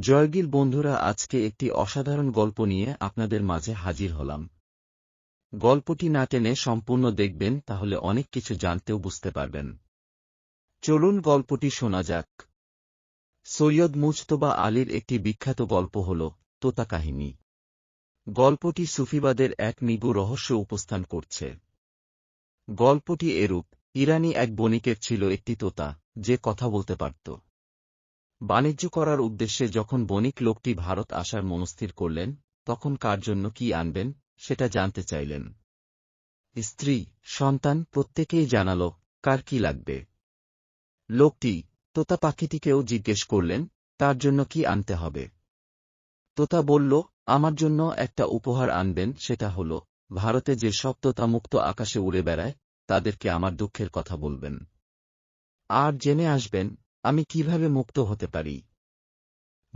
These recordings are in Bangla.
জয়গির বন্ধুরা, আজকে একটি অসাধারণ গল্প নিয়ে আপনাদের মাঝে হাজির হলাম। গল্পটি না টেনে সম্পূর্ণ দেখবেন, তাহলে অনেক কিছু জানতেও বুঝতে পারবেন। চলুন গল্পটি শোনা যাক। সৈয়দ মুজতবা আলীর একটি বিখ্যাত গল্প হল তোতা কাহিনী গল্পটি সুফিবাদের এক নিগু রহস্য উপস্থান করছে। গল্পটি এরূপ, ইরানি এক বণিকের ছিল একটি তোতা, যে কথা বলতে পারত। বাণিজ্য করার উদ্দেশ্যে যখন বণিক লোকটি ভারত আসার মনস্থির করলেন, তখন কার জন্য কি আনবেন, সেটা জানতে চাইলেন। স্ত্রী, সন্তান প্রত্যেকেই জানাল, কার কি লাগবে। লোকটি, তোতা পাখিটিকেও জিজ্ঞেস করলেন, তার জন্য কি আনতে হবে। তোতা বলল, আমার জন্য একটা উপহার আনবেন, সেটা হল, ভারতে যে সব তোতা মুক্ত আকাশে উড়ে বেড়ায়, তাদেরকে আমার দুঃখের কথা বলবেন। আর জেনে আসবেন আমি কীভাবে মুক্ত হতে পারি?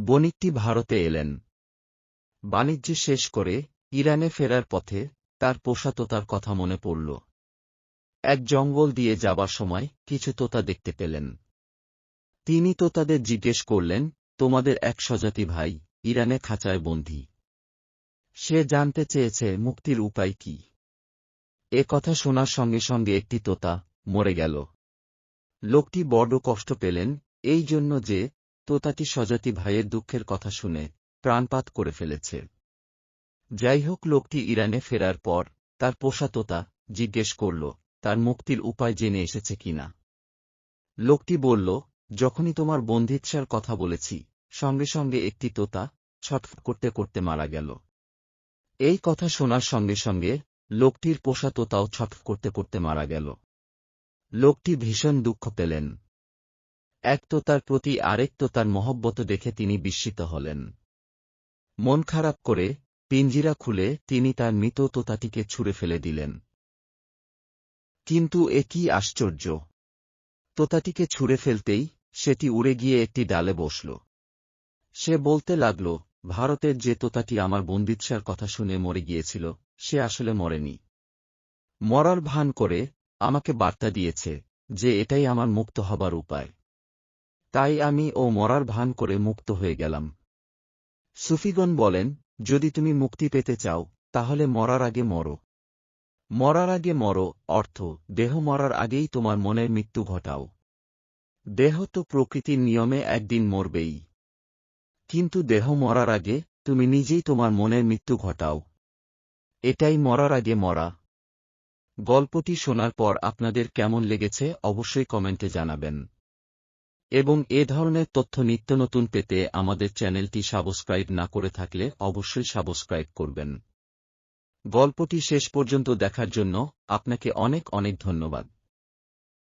বণিকটি ভারতে এলেন। বাণিজ্য শেষ করে ইরানে ফেরার পথে তার পোষা তোতার কথা মনে পড়ল। এক জঙ্গল দিয়ে যাবার সময় কিছু তোতা দেখতে পেলেন। তিনি তোতাদের জিজ্ঞেস করলেন, তোমাদের এক স্বজাতি ভাই ইরানে খাঁচায় বন্দী। সে জানতে চেয়েছে মুক্তির উপায় কি? এ কথা শোনার সঙ্গে সঙ্গে একটি তোতা মরে গেল। লোকটি বড় কষ্ট পেলেন, এই জন্য যে, তোতাটি স্বজাতি ভাইয়ের দুঃখের কথা শুনে প্রাণপাত করে ফেলেছে। যাই হোক লোকটি ইরানে ফেরার পর তার পোষা তোতা জিজ্ঞেস করল, তার মুক্তির উপায় জেনে এসেছে কিনা? লোকটি বলল, যখনই তোমার বন্ধিৎসার কথা বলেছি, সঙ্গে সঙ্গে একটি তোতা ছটফট করতে করতে মারা গেল। এই কথা শোনার সঙ্গে সঙ্গে লোকটির পোষা তোতাও ছটফট করতে করতে মারা গেল। লোকটি ভীষণ দুঃখ পেলেন। এক তোতার প্রতি আরেক তোতার মহব্বত দেখে তিনি বিস্মিত হলেন। মন খারাপ করে পিঞ্জিরা খুলে তিনি তার মৃত তোতাটিকে ছুঁড়ে ফেলে দিলেন। কিন্তু এ কি আশ্চর্য! তোতাটিকে ছুঁড়ে ফেলতেই সেটি উড়ে গিয়ে একটি ডালে বসল। সে বলতে লাগল, ভারতের যে তোতাটি আমার বন্দিৎসার কথা শুনে মরে গিয়েছিল, সে আসলে মরেনি। মরার ভান করে আমাকে বার্তা দিয়েছে যে এটাই আমার মুক্ত হবার উপায়। তাই আমি ও মরার ভান করে মুক্ত হয়ে গেলাম। সুফিগণ বলেন, যদি তুমি মুক্তি পেতে চাও, তাহলে মরার আগে মরো। মরার আগে মরো অর্থ, দেহ মরার আগেই তোমার মনের মৃত্যু ঘটাও। দেহ তো প্রকৃতির নিয়মে একদিন মরবেই। কিন্তু দেহ মরার আগে তুমি নিজেই তোমার মনের মৃত্যু ঘটাও। এটাই মরার আগে মরা। গল্পটি শোনার পর আপনাদের কেমন লেগেছে অবশ্যই কমেন্টে জানাবেন। এবং এ ধরনের তথ্য নিত্য নতুন পেতে আমাদের চ্যানেলটি সাবস্ক্রাইব না করে থাকলে অবশ্যই সাবস্ক্রাইব করবেন। গল্পটি শেষ পর্যন্ত দেখার জন্য আপনাকে অনেক অনেক ধন্যবাদ।